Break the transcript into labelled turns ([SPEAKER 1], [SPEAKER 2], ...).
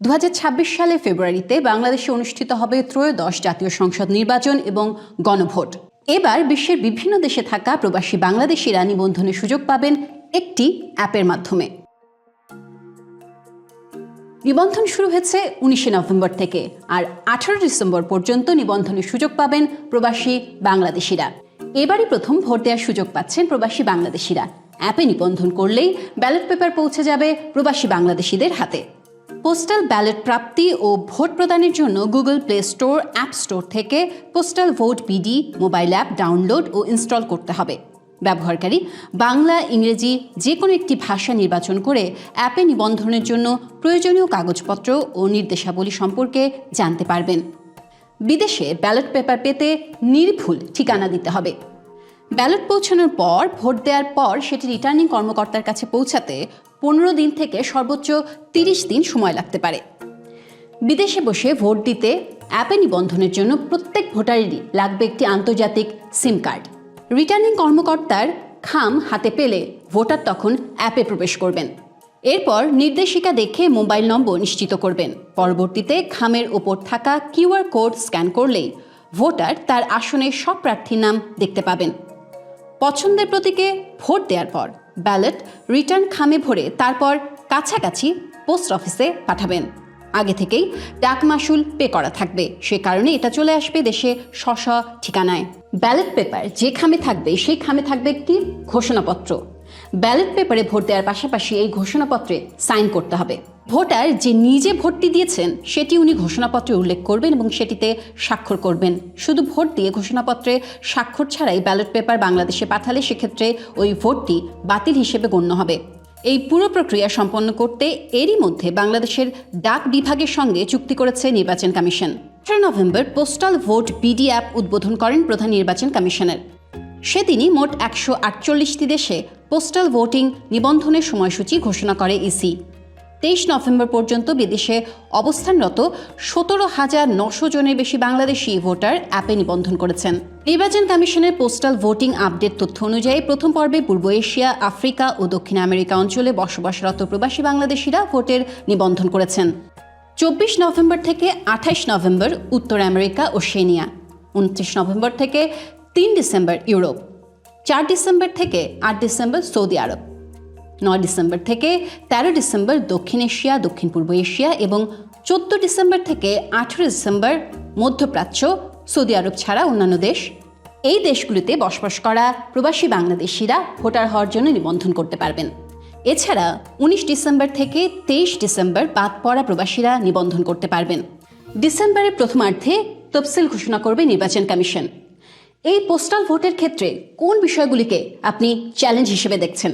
[SPEAKER 1] দু হাজার ছাব্বিশ সালে ফেব্রুয়ারিতে বাংলাদেশে অনুষ্ঠিত হবে ত্রয়োদশ জাতীয় সংসদ নির্বাচন এবং গণভোট। এবার বিশ্বের বিভিন্ন দেশে থাকা প্রবাসী বাংলাদেশিরা নিবন্ধনের সুযোগ পাবেন একটি অ্যাপের মাধ্যমে। নিবন্ধন শুরু হয়েছে উনিশে নভেম্বর থেকে আর আঠারো ডিসেম্বর পর্যন্ত নিবন্ধনের সুযোগ পাবেন প্রবাসী বাংলাদেশিরা। এবারই প্রথম ভোট দেওয়ার সুযোগ পাচ্ছেন প্রবাসী বাংলাদেশিরা। অ্যাপে নিবন্ধন করলেই ব্যালট পেপার পৌঁছে যাবে প্রবাসী বাংলাদেশিদের হাতে। পোস্টাল ব্যালট প্রাপ্তি ও ভোট প্রদানের জন্য Google play store app store থেকে postal vote BD mobile app download ও ইনস্টল করতে হবে। ব্যবহারকারী বাংলা, ইংরেজি যে কোনো একটি ভাষা নির্বাচন করে অ্যাপে নিবন্ধনের জন্য প্রয়োজনীয় কাগজপত্র ও নির্দেশাবলী সম্পর্কে জানতে পারবেন। বিদেশে ব্যালট পেপার পেতে নির্ভুল ঠিকানা দিতে হবে। ব্যালট পৌঁছানোর পর, ভোট দেওয়ার পর সেটি রিটার্নিং কর্মকর্তার কাছে পৌঁছাতে পনেরো দিন থেকে সর্বোচ্চ তিরিশ দিন সময় লাগতে পারে। বিদেশে বসে ভোট দিতে অ্যাপে নিবন্ধনের জন্য প্রত্যেক ভোটারেরই লাগবে একটি আন্তর্জাতিক সিম কার্ড। রিটার্নিং কর্মকর্তার খাম হাতে পেলে ভোটার তখন অ্যাপে প্রবেশ করবেন। এরপর নির্দেশিকা দেখে মোবাইল নম্বর নিশ্চিত করবেন। পরবর্তীতে খামের ওপর থাকা কিউআর কোড স্ক্যান করলেই ভোটার তার আসনে সব প্রার্থীর নাম দেখতে পাবেন। পছন্দের প্রতীকে ভোট দেওয়ার পর ব্যালট রিটার্ন খামে ভরে তারপর কাছাকাছি পোস্ট অফিসে পাঠাবেন। আগে থেকেই ডাক মাসুল পে করা থাকবে। সে কারণে এটা চলে আসবে দেশে স্ব ঠিকানায়। ব্যালট পেপার যে খামে থাকবে, সেই খামে থাকবে একটি ঘোষণাপত্র। ব্যালট পেপারে ভোট দেওয়ার পাশাপাশি এই ঘোষণাপত্রে সাইন করতে হবে। ভোটার যে নিজে ভোটটি দিয়েছেন, সেটি উনি ঘোষণাপত্রে উল্লেখ করবেন এবং সেটিতে স্বাক্ষর করবেন। শুধু ভোট দিয়ে ঘোষণাপত্রে স্বাক্ষর ছাড়াই ব্যালট পেপার বাংলাদেশে পাঠালে সেক্ষেত্রে ওই ভোটটি বাতিল হিসেবে গণ্য হবে। এই পুরো প্রক্রিয়া সম্পন্ন করতে এরই মধ্যে বাংলাদেশের ডাক বিভাগের সঙ্গে চুক্তি করেছে নির্বাচন কমিশন। আঠারো November postal vote BD app উদ্বোধন করেন প্রধান নির্বাচন কমিশনার। সেদিনই মোট একশো আটচল্লিশটি দেশে পোস্টাল ভোটিং নিবন্ধনের সময়সূচি ঘোষণা করে ইসি। তেইশ নভেম্বর পর্যন্ত বিদেশে অবস্থানরত সতেরো হাজার নশো জনের বেশি বাংলাদেশি ভোটার অ্যাপে নিবন্ধন করেছেন। নির্বাচন কমিশনের পোস্টাল ভোটিং আপডেট তথ্য অনুযায়ী প্রথম পর্বে পূর্ব এশিয়া, আফ্রিকা ও দক্ষিণ আমেরিকা অঞ্চলে বসবাসরত প্রবাসী বাংলাদেশিরা ভোটের নিবন্ধন করেছেন। চব্বিশ নভেম্বর থেকে আঠাইশ নভেম্বর উত্তর আমেরিকা ও সেনিয়া। উনত্রিশ নভেম্বর থেকে তিন ডিসেম্বর ইউরোপ, চার ডিসেম্বর থেকে আট ডিসেম্বর সৌদি আরব, নয় ডিসেম্বর থেকে তেরো ডিসেম্বর দক্ষিণ এশিয়া, দক্ষিণ পূর্ব এশিয়া এবং চোদ্দ ডিসেম্বর থেকে আঠেরো ডিসেম্বর মধ্যপ্রাচ্য, সৌদি আরব ছাড়া অন্যান্য দেশ। এই দেশগুলিতে বসবাস করা প্রবাসী বাংলাদেশিরা ভোটার হওয়ার জন্য নিবন্ধন করতে পারবেন। এছাড়া উনিশ ডিসেম্বর থেকে তেইশ ডিসেম্বর বাদ পড়া প্রবাসীরা নিবন্ধন করতে পারবেন। ডিসেম্বরের প্রথমার্ধে তফসিল ঘোষণা করবে নির্বাচন কমিশন। এই পোস্টাল ভোটের ক্ষেত্রে কোন বিষয়গুলিকে আপনি চ্যালেঞ্জ হিসেবে দেখছেন?